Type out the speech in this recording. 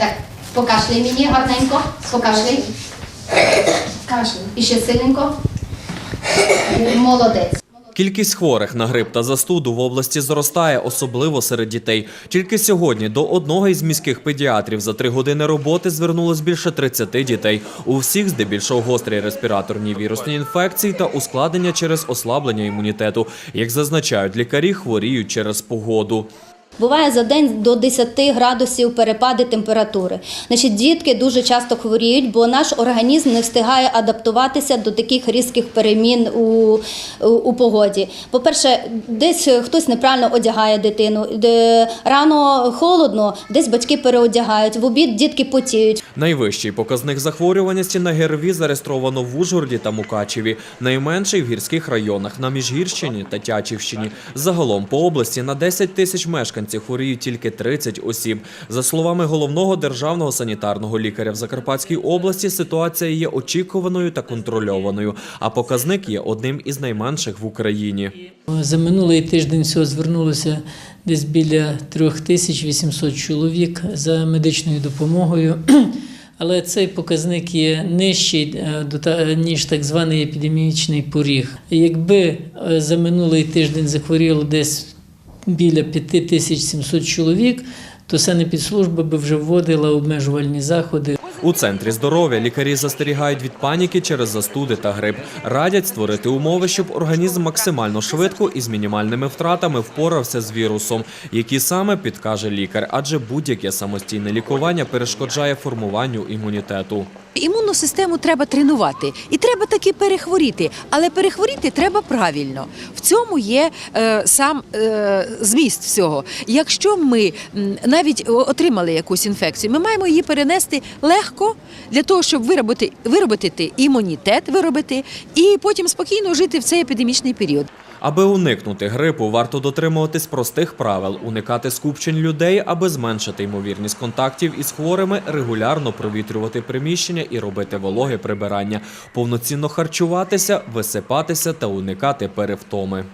Так, покашляй мені гарненько. Покашляй. Кашель. І ще сильненько. Молодець. Кількість хворих на грип та застуду в області зростає, особливо серед дітей. Тільки сьогодні до одного із міських педіатрів за три години роботи звернулось більше 30 дітей. У всіх здебільшого гострі респіраторні вірусні інфекції та ускладнення через ослаблення імунітету. Як зазначають лікарі, хворіють через погоду. Буває за день до 10 градусів перепади температури. Значить, дітки дуже часто хворіють, бо наш організм не встигає адаптуватися до таких різких перемін у, у, погоді. По-перше, десь хтось неправильно одягає дитину, рано холодно, десь батьки переодягають, в обід дітки потіють. Найвищий показник захворюваності на ГРВІ зареєстровано в Ужгороді та Мукачеві, найменший в гірських районах на Міжгірщині та Тячівщині. Загалом по області на 10 тисяч мешканців хворіють тільки 30 осіб. За словами головного державного санітарного лікаря в Закарпатській області, ситуація є очікуваною та контрольованою, а показник є одним із найменших в Україні. За минулий тиждень всього звернулося десь біля 3800 чоловік за медичною допомогою. Але цей показник є нижчий е, та- ніж так званий епідемічний поріг. Якби е, за минулий тиждень захворіло десь біля 5700 чоловік, то санепідслужба би вже вводила обмежувальні заходи. У центрі здоров'я лікарі застерігають від паніки через застуди та грип. Радять створити умови, щоб організм максимально швидко і з мінімальними втратами впорався з вірусом, які саме підкаже лікар, адже будь-яке самостійне лікування перешкоджає формуванню імунітету. Імунну систему треба тренувати, і треба таки перехворіти. Але перехворіти треба правильно. В цьому є е, сам е, зміст всього. Якщо ми навіть отримали якусь інфекцію, ми маємо її перенести легко для того, щоб виробити, виробити імунітет, виробити і потім спокійно жити в цей епідемічний період. Аби уникнути грипу, варто дотримуватись простих правил, уникати скупчень людей, аби зменшити ймовірність контактів із хворими, регулярно провітрювати приміщення і робити вологе прибирання, повноцінно харчуватися, висипатися та уникати перевтоми.